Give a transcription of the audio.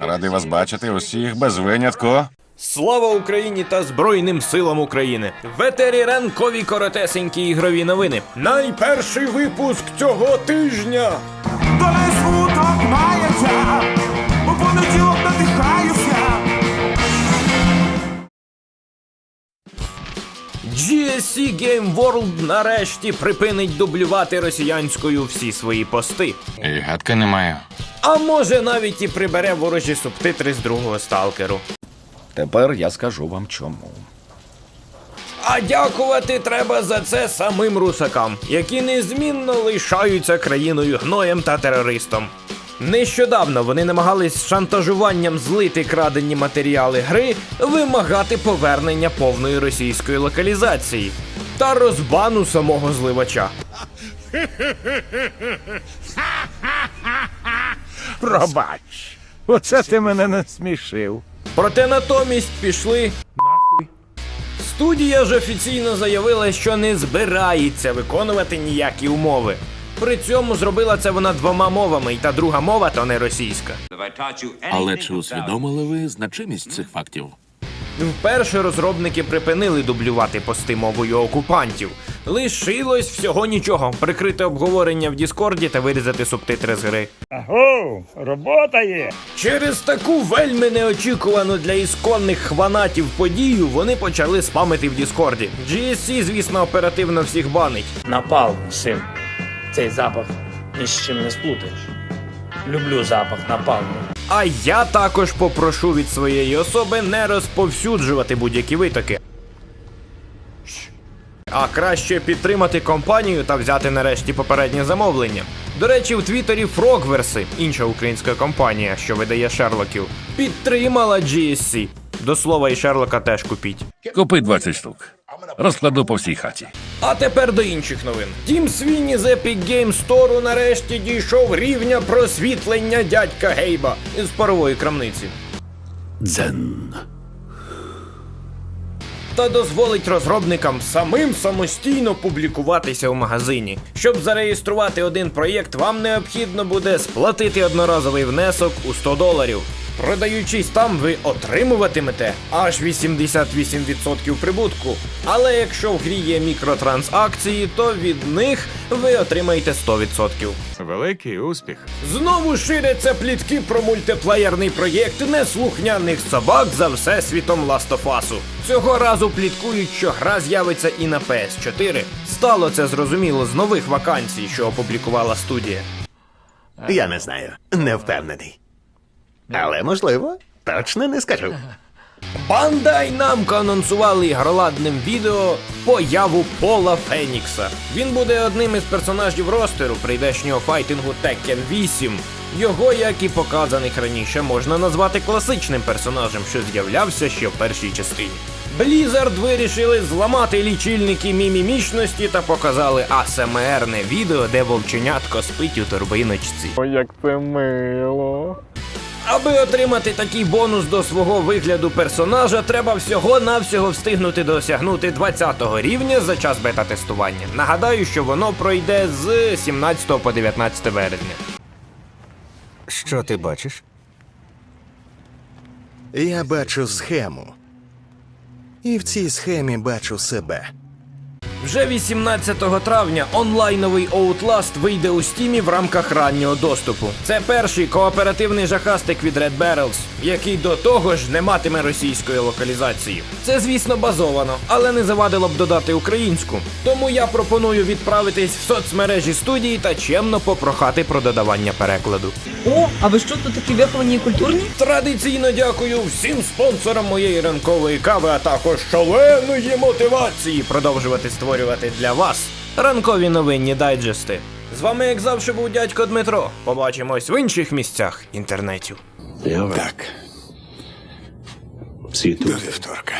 Радий вас бачити усіх без винятку. Слава Україні та Збройним силам України! В етері ранкові коротесенькі ігрові новини. Найперший випуск цього тижня. Доля смуток мається, у понеділок GSC Game World нарешті припинить дублювати росіянською всі свої пости. І гадки немає. А може навіть і прибере ворожі субтитри з другого сталкеру. Тепер я скажу вам чому. А дякувати треба за це самим русакам, які незмінно лишаються країною гноєм та терористом. Нещодавно вони намагались шантажуванням злити крадені матеріали гри, вимагати повернення повної російської локалізації та розбану самого зливача. Пробач. Оце ти мене насмішив. Проте натомість пішли. Студія ж офіційно заявила, що не збирається виконувати ніякі умови. При цьому зробила це вона двома мовами, і та друга мова то не російська. Але чи усвідомили ви значимість цих фактів? Вперше розробники припинили дублювати пости мовою окупантів. Лишилось всього нічого прикрити обговорення в Діскорді та вирізати субтитри з гри. Аго, робота є. Через таку вельми неочікувану для ісконних хванатів подію вони почали спамити в Діскорді. GSC, звісно, оперативно всіх банить. Напалм, син. Цей запах ні з чим не сплутаєш. Люблю запах напалму. А я також попрошу від своєї особи не розповсюджувати будь-які витоки. А краще підтримати компанію та взяти нарешті попереднє замовлення. До речі, в Твіттері Frogverse, інша українська компанія, що видає Шерлоків, підтримала GSC. До слова, і Шерлока теж купіть. Купи 20 штук. Розкладу по всій хаті. А тепер до інших новин. Тім Свіні з Epic Game Store нарешті дійшов рівня просвітлення дядька Гейба із парової крамниці. Дзен. Та дозволить розробникам самим самостійно публікуватися в магазині. Щоб зареєструвати один проєкт, вам необхідно буде сплатити одноразовий внесок у 100 доларів. Продаючись там, ви отримуватимете аж 88% прибутку. Але якщо в грі є мікротранзакції, то від них ви отримаєте 100%. Великий успіх. Знову ширяться плітки про мультиплеєрний проєкт неслухняних собак за всесвітом Last of Us. Цього разу пліткують, що гра з'явиться і на PS4. Стало це зрозуміло з нових вакансій, що опублікувала студія. Я не знаю, не впевнений. Але можливо, точно не скажу. Бандай намко анонсували ігроладним відео появу Пола Фенікса. Він буде одним із персонажів ростеру прийдешнього файтингу Tekken 8. Його, як і показаних раніше, можна назвати класичним персонажем, що з'являвся ще в першій частині. Blizzard вирішили зламати лічильники мімімічності та показали асмрне відео, де вовченятко спить у торбиночці. Ой, як це мило. Аби отримати такий бонус до свого вигляду персонажа, треба всього-навсього встигнути досягнути 20 рівня за час бета-тестування. Нагадаю, що воно пройде з 17 по 19 вересня. Що ти бачиш? Я бачу схему. І в цій схемі бачу себе. Вже 18 травня онлайновий Outlast вийде у стімі в рамках раннього доступу. Це перший кооперативний жахастик від Red Barrels, який до того ж не матиме російської локалізації. Це, звісно, базовано, але не завадило б додати українську. Тому я пропоную відправитись в соцмережі студії та чемно попрохати про додавання перекладу. О, а ви що тут такі виховані і культурні? Традиційно дякую всім спонсорам моєї ранкової кави, а також шаленої мотивації продовжувати створювати для вас ранкові новинні дайджести. З вами, як завжди, був дядько Дмитро. Побачимось в інших місцях інтернетів. Так. До вівторка.